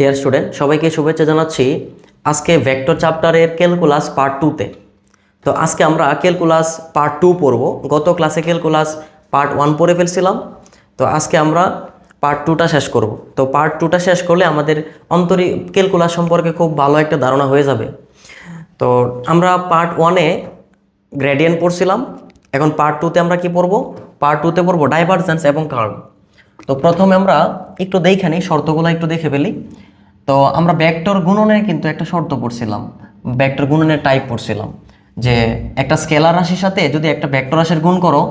Dear student সবাইকে শুভেচ্ছা জানাচ্ছি আজকে ভেক্টর চ্যাপ্টারের ক্যালকুলাস পার্ট টুতে তো। আজকে আমরা ক্যালকুলাস পার্ট টু পড়ব। গত ক্লাসে ক্যালকুলাস পার্ট ওয়ান পড়ে ফেলছিলাম। তো আজকে আমরা পার্ট টুটা শেষ করব। তো পার্ট টুটা শেষ করলে আমাদের অন্তরী ক্যালকুলাস সম্পর্কে খুব ভালো একটা ধারণা হয়ে যাবে। তো আমরা পার্ট ওয়ানে গ্রেডিয়েন্ট পড়ছিলাম। এখন পার্ট টুতে আমরা কি পড়ব? পার্ট টুতে পড়ব ডাইভারজেন্স এবং কার্ভ তো প্রথমে আমরা একটু দেখে নিই, শর্তগুলো একটু দেখে ফেলি। তো আমরা ভেক্টর গুণনের কিন্তু একটা শর্ত পড়ছিলাম ভেক্টর গুণনের টাইপ পড়ছিলাম, যে একটা স্কেলার রাশির সাথে যদি একটা ভেক্টর রাশির গুণ করো,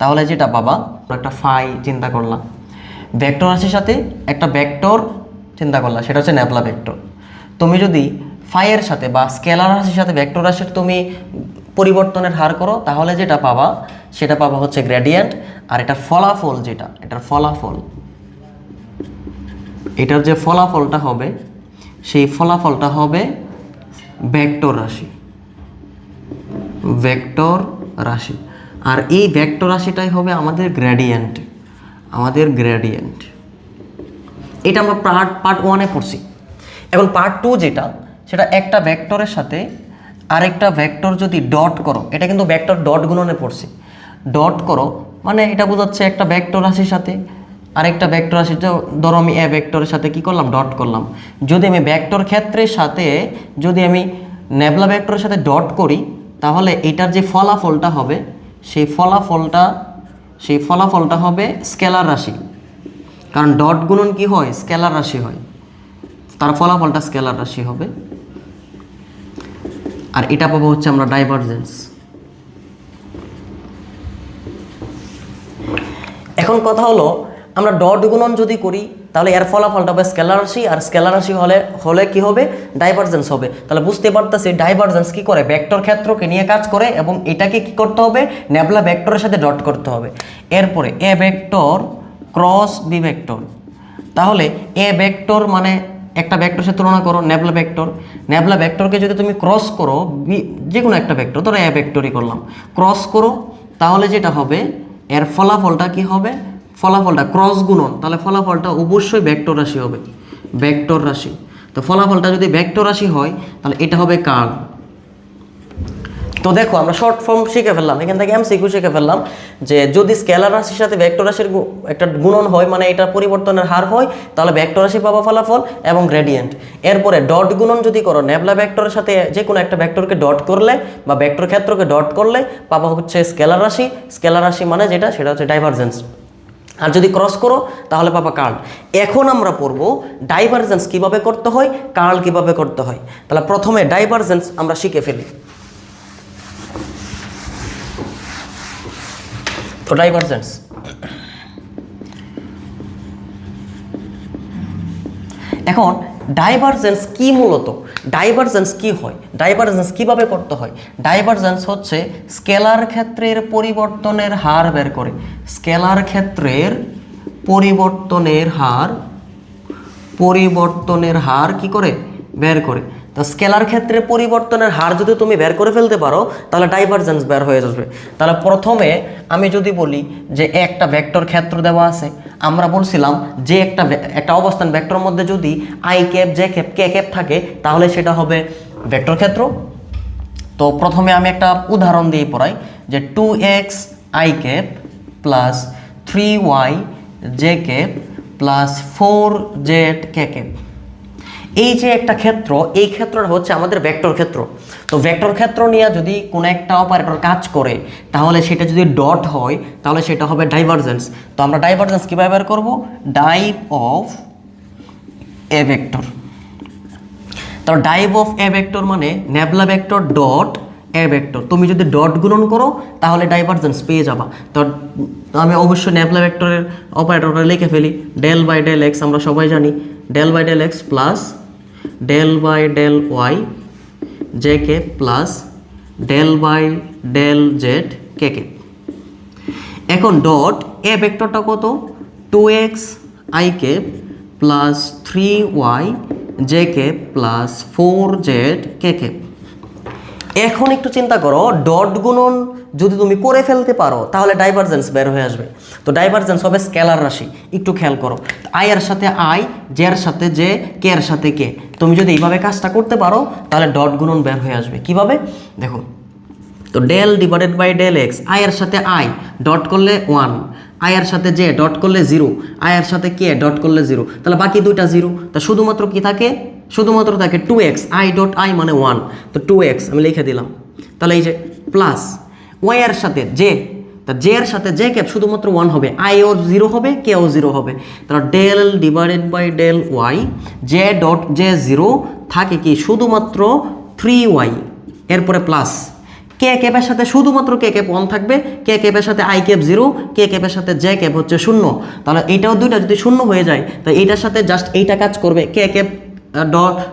তাহলে যেটা পাবা? একটা ফাই চিন্তা করলাম। ভেক্টর রাশির সাথে একটা ভেক্টর চিন্তা করলাম, সেটা হচ্ছে ন্যাপলা ভেক্টর তুমি যদি ফাইয়ের সাথে বা স্কেলার রাশির সাথে ভেক্টর রাশির তুমি পরিবর্তনের হার করো, তাহলে যেটা পাবা, সেটা পাবা হচ্ছে গ্রেডিয়েন্ট আর এটা ফলাফল যেটা, এটার ফলাফল। এটার যে ফলাফলটা হবে, সেই ফলাফলটা হবে ভেক্টর রাশি। ভেক্টর রাশি। আর এই ভেক্টর রাশিটাই হবে আমাদের গ্র্যাডিয়েন্ট আমাদের গ্র্যাডিয়েন্ট এটা আমরা পার্ট পার্ট ওয়ানে পড়ছি। এখন পার্ট টু যেটা, সেটা একটা ভেক্টরের সাথে আরেকটা ভেক্টর যদি ডট করো, এটা কিন্তু ভেক্টর ডট গুণনে পড়ছি। ডট করো মানে এটা বোঝাচ্ছে একটা ভেক্টর রাশির সাথে আরেকটা ভেক্টর রাশি যে- ধরো আমি এ ভেক্টরের সাথে কি করলাম? ডট করলাম। যদি আমি ভেক্টর ক্ষেত্রের সাথে, যদি আমি নেবলা ভেক্টরের সাথে ডট করি, তাহলে এটার যে ফলাফলটা হবে, সেই ফলাফলটা সেই ফলাফলটা হবে স্কেলার রাশি। কারণ ডট গুণন কি হয়? স্কেলার রাশি হয়। তার ফলাফলটা স্কেলার রাশি হবে। আর এটা পাবো হচ্ছে আমরা ডাইভারজেন্স এখন কথা হলো আমরা ডট গুণন যদি করি, তাহলে এর ফলাফলটা হবে স্কেলার রাশি, আর স্কেলার রাশি হলে হলে কি হবে? ডাইভারজেন্স হবে। তাহলে বুঝতে পারতেছি ডাইভারজেন্স কি করে? ভেক্টর ক্ষেত্রকে নিয়ে কাজ করে এবং এটাকে কি করতে হবে? নেবলা ভেক্টরের সাথে ডট করতে হবে। এরপরে A vector cross B vector তাহলে এ ভেক্টর মানে একটা ভেক্টর সাথে তুলনা করো নেবলা ভেক্টর নেবলা ভেক্টরকে যদি তুমি ক্রস করো বি- যে কোনো একটা ভেক্টর ধরো এ ভেক্টরই করলাম। ক্রস করো, তাহলে যেটা হবে? এর ফলাফলটা কি হবে? ফলাফলটা ক্রস গুণন, তাহলে ফলাফলটা অবশ্যই ভেক্টর রাশি হবে। ভেক্টর রাশি। তো ফলাফলটা যদি ভেক্টর রাশি হয়, তাহলে এটা হবে কার্ভ তো দেখো, আমরা শর্ট ফর্ম শিখে ফেললাম, এখান থেকে এমসিকিউ শিখে ফেললাম, যে যদি স্কেলার রাশির সাথে ভেক্টর রাশির একটা গুণন হয় মানে এটা পরিবর্তনের হার হয়, তাহলে ভেক্টর রাশি পাবা ফলাফল এবং গ্রেডিয়েন্ট এরপরে ডট গুণন যদি করো নেবলা ভেক্টরের সাথে যে কোনো একটা ভেক্টরকে ডট করলে বা ভেক্টর ক্ষেত্রকে ডট করলে, পাবা হচ্ছে স্কেলার রাশি। স্কেলার রাশি মানে যেটা? সেটা হচ্ছে ডাইভারজেন্স আর যদি ক্রস করো, তাহলে পাবা কার্ল এখন আমরা পড়ব ডাইভারজেন্স কীভাবে করতে হয় কার্ল কীভাবে করতে হয়। তাহলে প্রথমে ডাইভারজেন্স আমরা শিখে ফেলি। তো ডাইভারজেন্স এখন ডাইভারজেন্স কি মূলত? ডাইভারজেন্স কি হয়? ডাইভারজেন্স কীভাবে করতে হয়? ডাইভারজেন্স হচ্ছে স্কেলার ক্ষেত্রের পরিবর্তনের হার বের করে। স্কেলার ক্ষেত্রের পরিবর্তনের হার পরিবর্তনের হার কি করে? বের করে। তো স্কেলার ক্ষেত্রে পরিবর্তনের হার যদি তুমি বের করে ফেলতে পারো, তাহলে ডাইভারজেন্স বের হয়ে যাবে। তাহলে প্রথমে আমি যদি বলি যে একটা ভেক্টর ক্ষেত্র দেওয়া আছে, আমরা বলছিলাম যে একটা একটা অবস্থান ভেক্টরের মধ্যে যদি I cap J cap K cap থাকে, তাহলে সেটা হবে ভেক্টর ক্ষেত্র। তো প্রথমে আমি একটা উদাহরণ দিয়ে পড়াই যে two X I cap plus three Y J cap plus four Z K cap এই যে একটা ক্ষেত্র, এই ক্ষেত্রটা হচ্ছে আমাদের ভেক্টর ক্ষেত্র। তো ভেক্টর ক্ষেত্র নিয়ে যদি কোনো একটা অপারেটর কাজ করে, তাহলে সেটা যদি ডট হয়, তাহলে সেটা হবে ডাইভারজেন্স তো আমরা ডাইভারজেন্স কীভাবে বের করব? ডাইভ অফ এ ভেক্টর তো ডাইভ অফ এ ভেক্টর মানে nabla vector dot A vector তুমি যদি ডট গুণন করো, তাহলে ডাইভারজেন্স পেয়ে যাবা। তো আমি অবশ্যই নেবলা ভেক্টরের অপারেটরটা লিখে ফেলি। ডেল বাই ডেল এক্স আমরা সবাই জানি। Del by del X plus del by del Y J K plus del by del Z K K এখন ডট এ ভেক্টরটা কত? Two X I K plus three Y J K plus four Z K cap এখন একটু চিন্তা করো, dot গুণন যদি তুমি করে ফেলতে পারো, তাহলে ডাইভারজেন্স বের হয়ে আসবে। তো ডাইভারজেন্স হবে স্কেলার রাশি, একটু খেয়াল করো। আই এর সাথে আই জে এর সাথে জে কে এর সাথে কে তুমি যদি এইভাবে কাজটা করতে পারো, তাহলে ডট গুণন বের হয়ে আসবে। কীভাবে? দেখো, তো del divided by del X I এর সাথে আই ডট করলে ওয়ান আই এর সাথে জে ডট করলে জিরো আই এর সাথে কে ডট করলে জিরো তাহলে বাকি দুইটা জিরো তা শুধুমাত্র কি থাকে? শুধুমাত্র থাকে two x i dot i মানে ওয়ান তো টু এক্স আমি লিখে দিলাম। তাহলে এই যে প্লাস ওয়াই এর সাথে জে তা জে এর সাথে জে ক্যাপ শুধুমাত্র ওয়ান হবে আই ও জিরো হবে কে ও জিরো হবে। তাহলে del divided by del Y J dot J zero থাকে কি শুধুমাত্র থ্রি ওয়াই এরপরে প্লাস কে ক্যাপের সাথে শুধুমাত্র কে ক্যাপ ওয়ান থাকবে কে ক্যাপের সাথে আই ক্যাপ জিরো কে ক্যাপের সাথে জে ক্যাপ হচ্ছে শূন্য। তাহলে এইটাও দুইটা যদি শূন্য হয়ে যায়, তো এইটার সাথে জাস্ট এইটা কাজ করবে k cap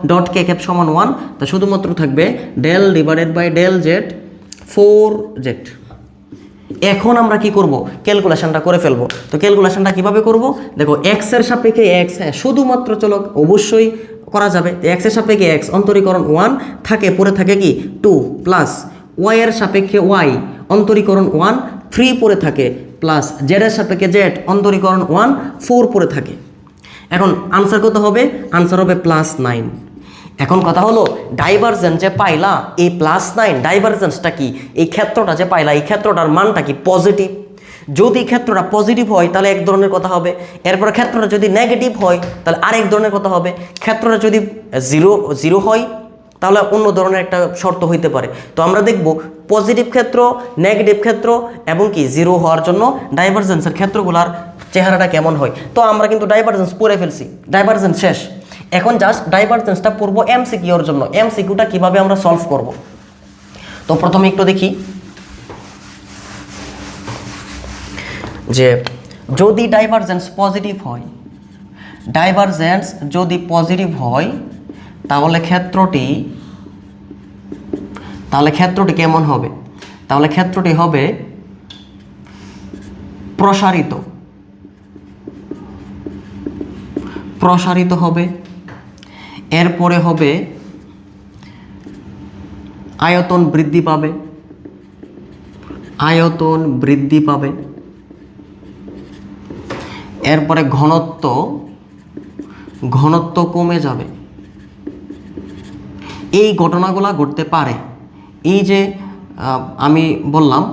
dot k cap সমান ওয়ান তা শুধুমাত্র থাকবে del divided by del z four z এখন আমরা কি করব? ক্যালকুলেশনটা করে ফেলব। তো ক্যালকুলেশনটা কীভাবে করব? দেখো এক্সের সাপেক্ষে এক্স হ্যাঁ শুধুমাত্র চলো, অবশ্যই করা যাবে। এক্সের সাপেক্ষে এক্স অন্তরীকরণ ওয়ান থাকে, পরে থাকে কি? টু প্লাস ওয়াই এর সাপেক্ষে ওয়াই অন্তরীকরণ ওয়ান থ্রি পরে থাকে প্লাস জেড এর সাপেক্ষে জেড অন্তরীকরণ ওয়ান ফোর পরে থাকে। এখন আনসার কত হবে? আনসার হবে প্লাস নাইন এখন কথা হলো ডাইভারজেন্স যে পাইলা, এই প্লাস নাইন ডাইভারজেন্সটা কি? এই ক্ষেত্রটা যে পাইলা, এই ক্ষেত্রটার মানটা কি পজিটিভ যদি ক্ষেত্রটা পজিটিভ হয়, তাহলে এক ধরনের কথা হবে। এরপর ক্ষেত্রটা যদি নেগেটিভ হয়, তাহলে আরেক ধরনের কথা হবে। ক্ষেত্রটা যদি জিরো জিরো হয় তাহলে অন্য ধরনের একটা শর্ত হইতে পারে। তো আমরা দেখব পজিটিভ ক্ষেত্র নেগেটিভ ক্ষেত্র এবং কি জিরো হওয়ার জন্য ডাইভারজেন্সের ক্ষেত্রগুলার চেহারাটা কেমন হয়। তো আমরা কিন্তু ডাইভারজেন্স পড়ে ফেলছি। ডাইভারজেন্স শেষ। এখন জাস্ট ডাইভারজেন্সটা পড়ব এমসিকিউর জন্য। এমসিকিউটা কীভাবে আমরা সলভ করব? তো প্রথমে একটু দেখি। যে যদি ডাইভারজেন্স পজিটিভ হয় ডাইভারজেন্স যদি পজিটিভ হয় তাহলে ক্ষেত্রটি তাহলে ক্ষেত্রটি কেমন হবে? তাহলে ক্ষেত্রটি হবে প্রসারিত। প্রসারিত হবে, এরপরে হবে আয়তন বৃদ্ধি পাবে। আয়তন বৃদ্ধি পাবে। এরপরে ঘনত্ব ঘনত্ব কমে যাবে। এই ঘটনাগুলো ঘটতে পারে। এই যে আমি বললাম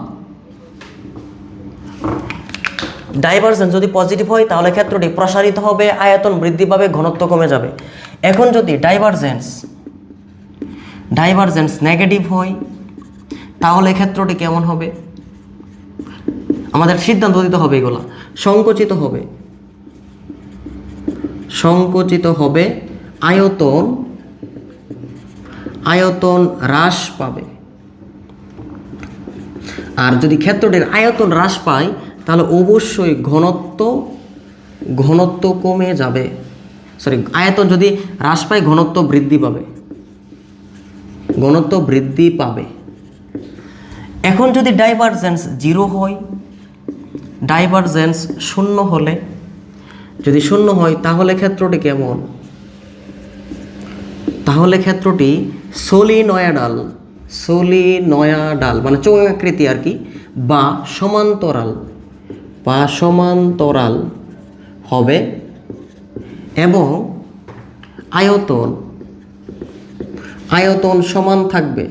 ডাইভারজেন্স যদি পজিটিভ হয়, তাহলে ক্ষেত্রটি প্রসারিত হবে, আয়তন বৃদ্ধি পাবে, ঘনত্ব কমে যাবে। এখন যদি ডাইভারজেন্স ডাইভারজেন্স নেগেটিভ হয়, তাহলে ক্ষেত্রটি কেমন হবে? আমাদের সিদ্ধান্ত দিতে হবে এগুলো। সংকুচিত হবে। সংকুচিত হবে আয়তন আয়তন হ্রাস পাবে। আর যদি ক্ষেত্রটির আয়তন হ্রাস পায়, তাহলে অবশ্যই ঘনত্ব ঘনত্ব কমে যাবে। সরি আয়তন যদি হ্রাস পায়, ঘনত্ব বৃদ্ধি পাবে। ঘনত্ব বৃদ্ধি পাবে। এখন যদি ডাইভারজেন্স জিরো হয় ডাইভারজেন্স শূন্য হলে, যদি শূন্য হয়, তাহলে ক্ষেত্রটি কেমন? তাহলে ক্ষেত্রটি সোলিনয়াডাল সোলিনয়াডাল মানে চৌঙ্গাকৃতি আর কি, বা সমান্তরাল। বা সমান্তরাল হবে এবং আয়তন আয়তন সমান থাকবে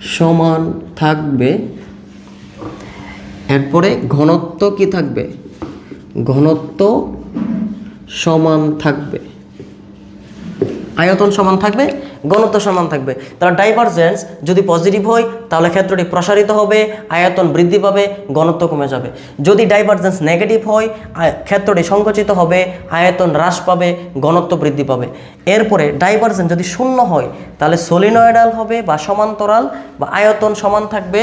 সমান থাকবে, এরপরে ঘনত্ব কি থাকবে? ঘনত্ব সমান থাকবে। আয়তন সমান থাকবে ঘনত্ব সমান থাকবে। তাহলে ডাইভারজেন্স যদি পজিটিভ হয়, তাহলে ক্ষেত্রটি প্রসারিত হবে, আয়তন বৃদ্ধি পাবে, ঘনত্ব কমে যাবে। যদি ডাইভারজেন্স নেগেটিভ হয় ক্ষেত্রটি সংকুচিত হবে, আয়তন হ্রাস পাবে, ঘনত্ব বৃদ্ধি পাবে। এরপরে ডাইভারজেন্স যদি শূন্য হয়, তাহলে সোলিনয়েডাল হবে বা সমান্তরাল বা আয়তন সমান থাকবে,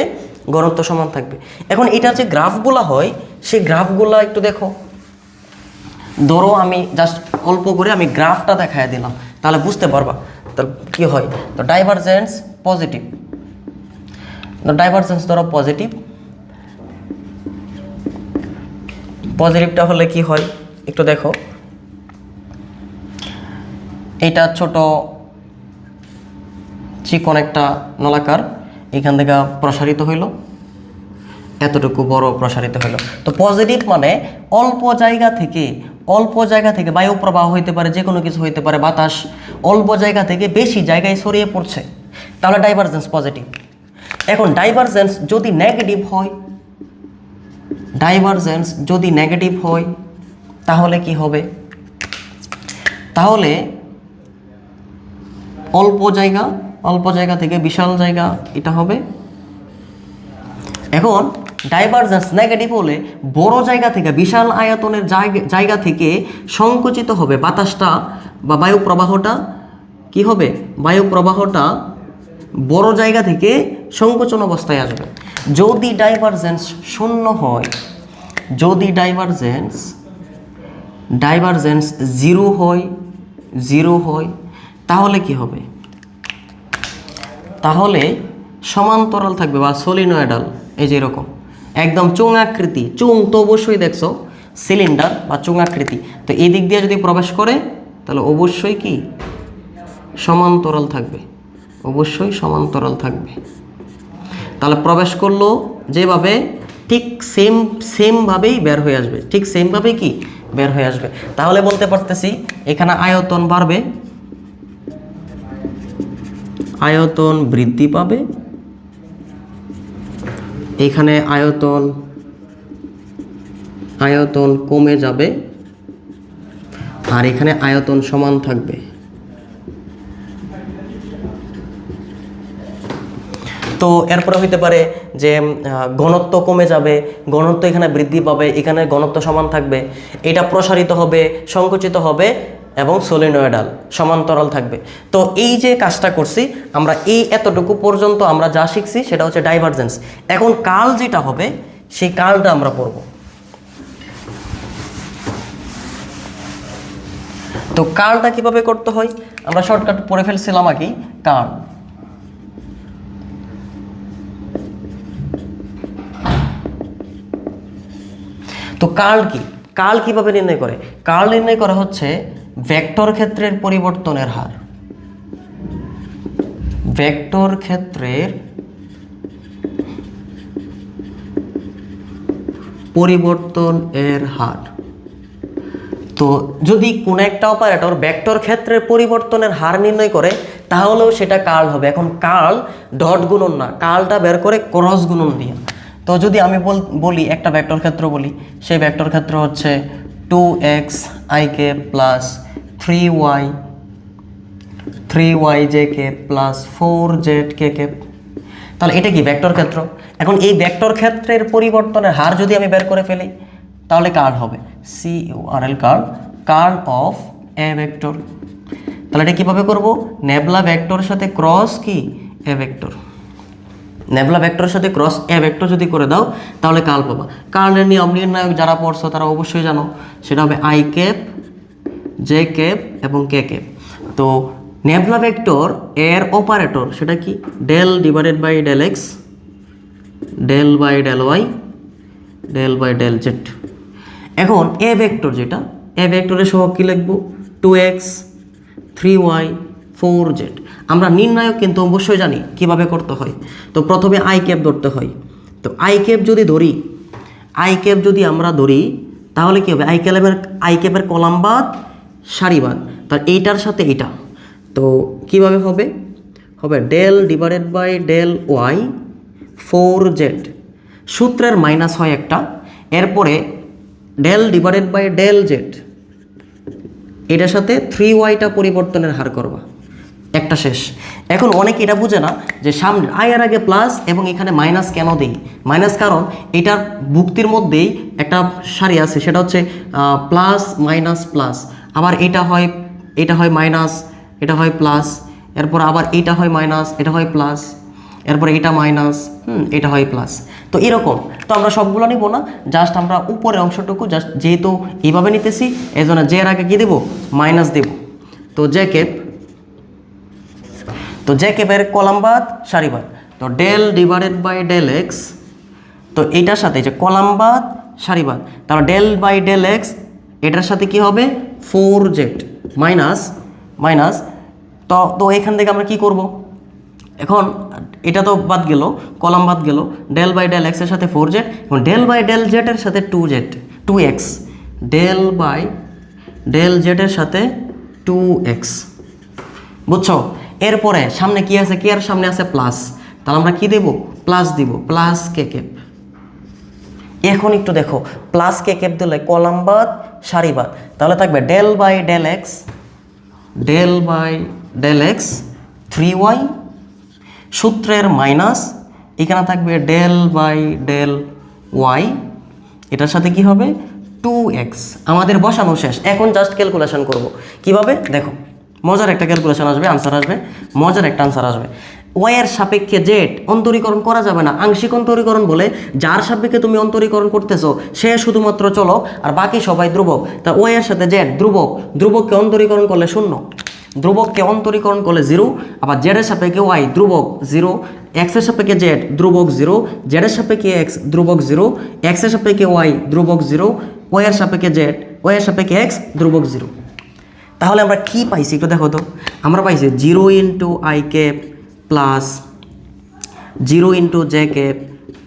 ঘনত্ব সমান থাকবে। এখন এটা যে গ্রাফগুলো হয়, সেই গ্রাফগুলো একটু দেখো। ধরো আমি জাস্ট অল্প করে আমি গ্রাফটা দেখায় দিলাম, তাহলে বুঝতে পারবা। তাহলে কী হয়? তো ডাইভারজেন্স পজিটিভ ডাইভারজেন্স ধরো পজিটিভ পজিটিভটা হলে কি হয়? একটু দেখো। এটা ছোট চিকন একটা নলাকার, এখান থেকে প্রসারিত হইল। এতটুকু বড় প্রসারিত হলো তো পজিটিভ মানে অল্প জায়গা থেকে অল্প জায়গা থেকে বায়ু প্রবাহ হইতে পারে, যে কোনো কিছু হইতে পারে, বাতাস অল্প জায়গা থেকে বেশি জায়গায় ছড়িয়ে পড়ছে। তাহলে ডাইভারজেন্স পজিটিভ এখন ডাইভারজেন্স যদি নেগেটিভ হয় ডাইভারজেন্স যদি নেগেটিভ হয়, তাহলে কি হবে? তাহলে অল্প জায়গা অল্প জায়গা থেকে বিশাল জায়গা, এটা হবে। এখন ডাইভারজেন্স নেগেটিভ হলে বড় জায়গা থেকে, বিশাল আয়তনের জায়গা থেকে সংকুচিত হবে বাতাসটা বা বায়ু প্রবাহটা কি হবে? বায়ু প্রবাহটা বড় জায়গা থেকে সংকোচন অবস্থায় আসবে। যদি ডাইভারজেন্স শূন্য হয়, যদি ডাইভারজেন্স ডাইভারজেন্স জিরো হয় জিরো হয়, তাহলে কি হবে? তাহলে সমান্তরাল থাকবে বা সলিনয়েডাল এই যে এরকম। একদম চুঙাকৃতি চুং তো অবশ্যই দেখছ সিলিন্ডার বা চুঙাকৃতি তো এই দিক দিয়ে যদি প্রবেশ করে, তাহলে অবশ্যই কি? সমান্তরাল থাকবে। অবশ্যই সমান্তরাল থাকবে। তাহলে প্রবেশ করল যেভাবে, ঠিক সেম সেমভাবেই বের হয়ে আসবে। ঠিক সেমভাবেই কি? বের হয়ে আসবে। তাহলে বলতে পারতেছি, এখানে আয়তন বাড়বে, আয়তন বৃদ্ধি পাবে এখানে আয়তন আয়তন কমে যাবে আর এখানে আয়তন সমান থাকবে। তো এরপরে হইতে পারে যে ঘনত্ব কমে যাবে, ঘনত্ব এখানে বৃদ্ধি পাবে, এখানে ঘনত্ব সমান থাকবে, এটা প্রসারিত হবে, সংকুচিত হবে এবং সোলিনয়েডাল সমান্তরাল থাকবে। তো এই যে কাজটা করছি, আমরা এই এতটুকু পর্যন্ত আমরা যা শিখছি সেটা হচ্ছে ডাইভারজেন্স এখন কাল যেটা হবে, সেই কালটা আমরা পড়ব। তো কালটা কীভাবে করতে হয়? আমরা শর্টকাট পড়ে ফেলছিলাম আগেই কাল। তো কার্ল কি? কাল কীভাবে নির্ণয় করে? কাল নির্ণয় করা হচ্ছে ভেক্টর ক্ষেত্রের পরিবর্তনের হার। ভেক্টর ক্ষেত্রের পরিবর্তন এর হার। তো যদি কোনো একটা অপারেটর ভেক্টর ক্ষেত্রের পরিবর্তনের হার নির্ণয় করে, তাহলেও সেটা কার্ল হবে। এখন কার্ল ডট গুণন না, কার্লটা বের করে ক্রস গুণন দিয়ে। তো যদি আমি বল একটা ভেক্টর ক্ষেত্র বলি, সেই ভেক্টর ক্ষেত্র হচ্ছে two x i k plus three y three y j k plus four z k তাহলে এটা কি ভেক্টর ক্ষেত্র? এখন এই ভেক্টর ক্ষেত্রের পরিবর্তনের হার যদি আমি বের করে ফেলি, তাহলে কার্ল হবে? C r l curl curl of a vector তাহলে এটা কীভাবে করব? নেবলা ভেক্টরের সাথে ক্রস কি? এ ভেক্টর নেবলা ভেক্টরের সাথে ক্রস এ ভেক্টর যদি করে দাও, তাহলে কার্ল পাবা? কার্লের নিয়ম নির্ণায়ক যারা পড়ছো তারা অবশ্যই জানো, সেটা হবে আই ক্যাপ জে ক্যাপ এবং কে ক্যাপ তো নেবলা ভেক্টর এর অপারেটর সেটা কি? Del divided by del x, del by del y, del by del z. এখন এ ভেক্টর যেটা, এ ভেক্টরের সহগ কী লিখব? Two x, three y, four z. আমরা নির্ণায়ক কিন্তু অবশ্যই জানি কীভাবে করতে হয়। তো প্রথমে আই ক্যাপ ধরতে হয়। তো আই ক্যাপ যদি ধরি, আই ক্যাপ যদি আমরা ধরি, তাহলে কী হবে? আই ক্যাপের আই ক্যাপের কলাম সারি বাদ তার এইটার সাথে এটা তো কীভাবে হবে? হবে del divided by del y four z. সূত্রের মাইনাস হয় একটা। এরপরে del divided by del z. এটার সাথে থ্রি ওয়াইটা পরিবর্তনের হার করবা। একটা শেষ। এখন অনেকে এটা বুঝে না যে সামনে আয়ের আগে প্লাস এবং এখানে মাইনাস কেন দিই? মাইনাস কারণ এটার ভুক্তির মধ্যেই একটা সারি আছে। সেটা হচ্ছে প্লাস মাইনাস প্লাস। আবার এটা হয় এটা হয় মাইনাস এটা হয় প্লাস এরপর আবার এটা হয় মাইনাস এটা হয় প্লাস এরপর এটা মাইনাস হুম, এটা হয় প্লাস তো এরকম। তো আমরা সবগুলো নিব না জাস্ট আমরা উপরের অংশটুকু জাস্ট যেহেতু এইভাবে নিতেছি এই জন্য জের আগে কী দেবো? মাইনাস দেব। তো জে তো জে কেপের কলাম বাদ, সারি বাদ। তো del divided by del x তো এইটার সাথে যে কলাম বাদ, সারি বাদ। তারপর ডেল বাই ডেল এক্স এটার সাথে কি হবে? ফোর জেড, মাইনাস মাইনাস, তো তো এখান থেকে আমরা কি করব? এখন এটা তো বাদ গেল, কলাম বাদ গেল, ডেল বাই ডেল এক্সের সাথে ফোর জেড এবং ডেল বাই ডেল জেডের সাথে two z, two x, del by del জেডের সাথে টু এক্স, বুঝছ? এরপরে সামনে কি আছে? কি আর সামনে আছে? প্লাস, তাহলে আমরা কি দেব? প্লাস দিব, প্লাস কে কেপ এখন একটু দেখো প্লাস কে কেপ দিলে? কলাম বাদ, সারি বাদ। তাহলে থাকবে del by del x del by del x three y সূত্রের মাইনাস এখানে থাকবে ডেল বাই ডেল ওয়াই এটার সাথে কি হবে? টু এক্স আমাদের বসানো শেষ। এখন জাস্ট ক্যালকুলেশন করব। কীভাবে? দেখো, মজার একটা ক্যালকুলেশন আসবে আনসার আসবে, মজার একটা আনসার আসবে। ওয়াইয়ের সাপেক্ষে জেড অন্তরীকরণ করা যাবে না। আংশিক অন্তরীকরণ বলে যার সাপেক্ষে তুমি অন্তরীকরণ করতেছো, সে শুধুমাত্র চলো আর বাকি সবাই ধ্রুবক। তা ওয়াইয়ের সাথে জেড ধ্রুবক, ধ্রুবককে অন্তরীকরণ করলে শূন্য। ধ্রুবককে অন্তরীকরণ করলে জিরো, আবার জেডের সাপেক্ষে ওয়াই, ধ্রুবক জিরো এক্সের সাপেক্ষে জেড ধ্রুবক জিরো জেডের সাপেক্ষে এক্স, ধ্রুবক জিরো এক্সের সাপেক্ষে ওয়াই, ধ্রুবক জিরো, ওয়াইয়ের সাপেক্ষে জেড ওয়াইয়ের সাপেক্ষে এক্স, ধ্রুবক জিরো। তাহলে আমরা কি পাইছি একটু দেখো তো। আমরা পাইছি zero into i cap plus zero into j cap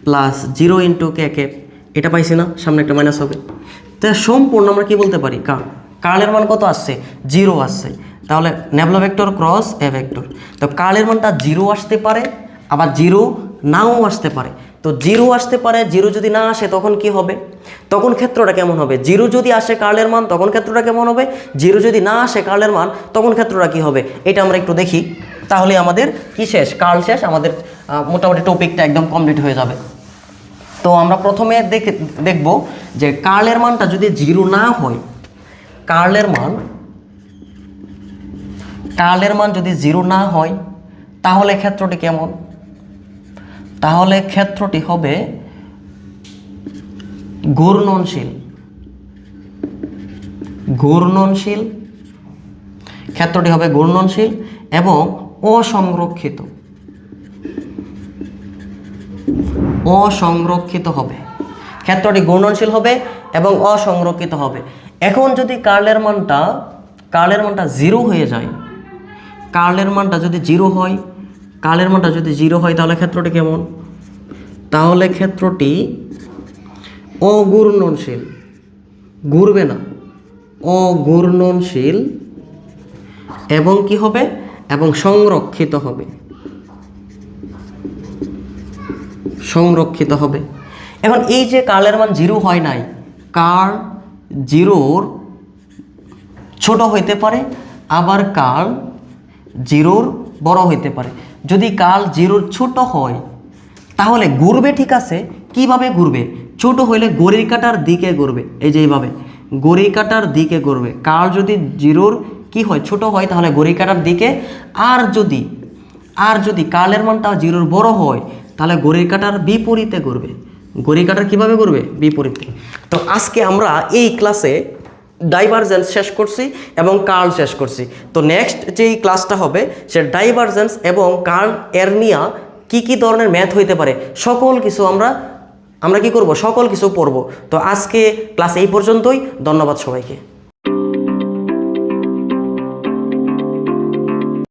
plus zero into k cap এটা পাইছি না, সামনে একটা মাইনাস হবে। তো সম্পূর্ণ আমরা কি বলতে পারি? কার? কার্লের মান কত আসছে? জিরো আসছে। তাহলে nabla vector cross a vector তো কার্লের মানটা জিরো আসতে পারে, আবার জিরো নাও আসতে পারে। তো জিরো আসতে পারে জিরো যদি না আসে, তখন কি হবে? তখন ক্ষেত্রটা কেমন হবে? জিরো যদি আসে কার্লের মান, তখন ক্ষেত্রটা কেমন হবে? জিরো যদি না আসে কার্লের মান, তখন ক্ষেত্রটা কি হবে? এটা আমরা একটু দেখি। তাহলে আমাদের কি শেষ? কার্ল শেষ? আমাদের মোটামুটি টপিকটা একদম কমপ্লিট হয়ে যাবে। তো আমরা প্রথমে দেখে, দেখব যে কার্লের মানটা যদি জিরো না হয়, কার্লের মান কার্লের মান যদি জিরো না হয়, তাহলে ক্ষেত্রটি কেমন? তাহলে ক্ষেত্রটি হবে ঘূর্ণনশীল। ঘূর্ণনশীল, ক্ষেত্রটি হবে ঘূর্ণনশীল এবং অসংরক্ষিত। অসংরক্ষিত হবে। ক্ষেত্রটি ঘূর্ণনশীল হবে এবং অসংরক্ষিত হবে। এখন যদি কার্লের মানটা কার্লের মানটা জিরো হয়ে যায়, কার্লের মানটা যদি জিরো হয়, কার্লের মানটা যদি জিরো হয়, তাহলে ক্ষেত্রটি কেমন? তাহলে ক্ষেত্রটি অঘূর্ণনশীল। ঘুরবে না। অঘূর্ণনশীল। এবং কি হবে? এবং সংরক্ষিত হবে। সংরক্ষিত হবে। এখন এই যে কার্লের মান জিরো হয় নাই, কার জিরোর ছোট হইতে পারে, আবার কাল জিরোর বড় হইতে পারে। যদি কাল জিরোর ছোট হয়, তাহলে ঘুরবে ঠিক আছে, কীভাবে ঘুরবে? ছোট হইলে গড়ির কাটার দিকে ঘুরবে, এই যে এইভাবে। গড়ি কাটার দিকে ঘুরবে। কাল যদি জিরোর কি হয়? ছোট হয়, তাহলে গড়ি কাটার দিকে। আর যদি আর যদি কালের মানটা জিরোর বড় হয়, তাহলে গড়ির কাটার বিপরীতে ঘুরবে। গড়ি কাটার কীভাবে ঘুরবে? বিপরীতে। তো আজকে আমরা এই ক্লাসে ডাইভারজেন্স শেষ করছি এবং কার্ল শেষ করছি। তো নেক্সট যেই ক্লাসটা হবে, সে ডাইভারজেন্স এবং কার্ল এরনিয়া কি কি ধরনের ম্যাথ হইতে পারে, সকল কিছু আমরা আমরা কি করব? সকল কিছু পড়ব। তো আজকে ক্লাস এই পর্যন্তই। ধন্যবাদ সবাইকে।